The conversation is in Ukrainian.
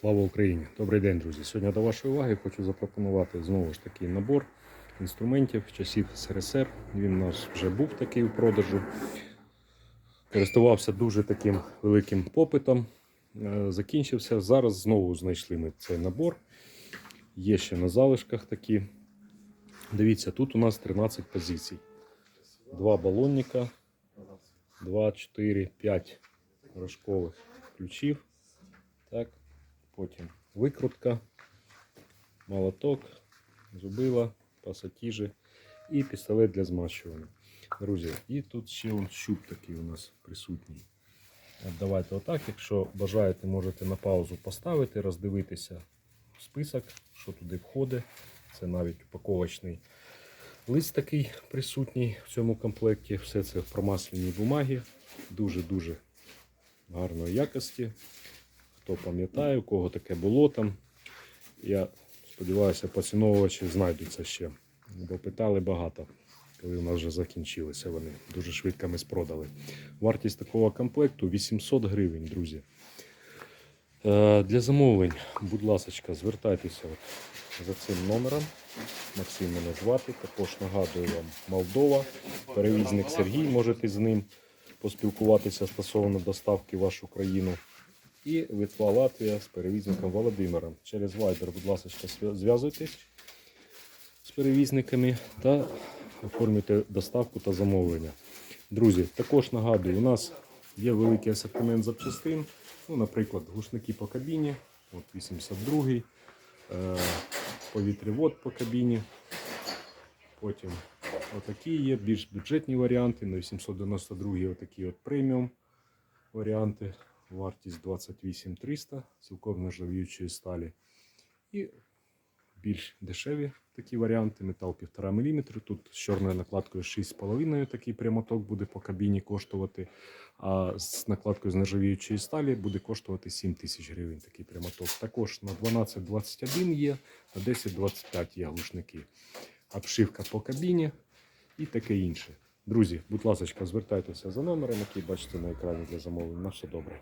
Слава Україні! Добрий день, друзі! Сьогодні до вашої уваги хочу запропонувати знову ж таки набор інструментів часів СРСР. Він у нас вже був такий у продажу. Користувався дуже таким великим попитом. Е, Закінчився. Зараз знову знайшли ми цей набор. Є ще на залишках такі. Дивіться, тут у нас 13 позицій. Два балонника, 2, 4, 5 рожкових ключів. Так. Потім викрутка, молоток, зубила, пасатіжі і пістолет для змащування. Друзі, і тут ще он щуп такий у нас присутній. От давайте отак, якщо бажаєте, можете на паузу поставити, роздивитися список, що туди входить. Це навіть упаковочний лист такий присутній в цьому комплекті. Все це в промасленій бумагі. Дуже-дуже гарної якості. Хто пам'ятає, у кого таке було там. Я сподіваюся, поціновувачі знайдуться ще. Бо питали багато, коли у нас вже закінчилися вони. Дуже швидко ми спродали. Вартість такого комплекту 800 гривень, друзі. Е, Для замовлень, будь ласка, звертайтеся за цим номером. Максим мене звати. Також нагадую вам Молдова, перевізник Сергій, можете з ним поспілкуватися стосовно доставки в вашу країну. І Литва, Латвія з перевізником Володимиром. Через Viber, будь ласка, зв'я- зв'язуйтесь з перевізниками та оформлюйте доставку та замовлення. Друзі, також нагадую, у нас є великий асортимент запчастин. Ну, наприклад, глушники по кабіні, от 82-й, е, повітрявод по кабіні. Потім отакі є більш бюджетні варіанти. На 892 отакі от преміум варіанти. Вартість 28 300 цілком нержавіючої сталі. І більш дешеві такі варіанти. Метал 1,5 мм. Тут з чорною накладкою 6,5 такий прямоток буде по кабіні коштувати. А з накладкою з нержавіючої сталі буде коштувати 7 тисяч гривень такий прямоток. Також на 12,21 є, на 10,25 є глушники. Обшивка по кабіні і таке інше. Друзі, будь ласка, звертайтеся за номером, який бачите на екрані для замовлень. На все добре.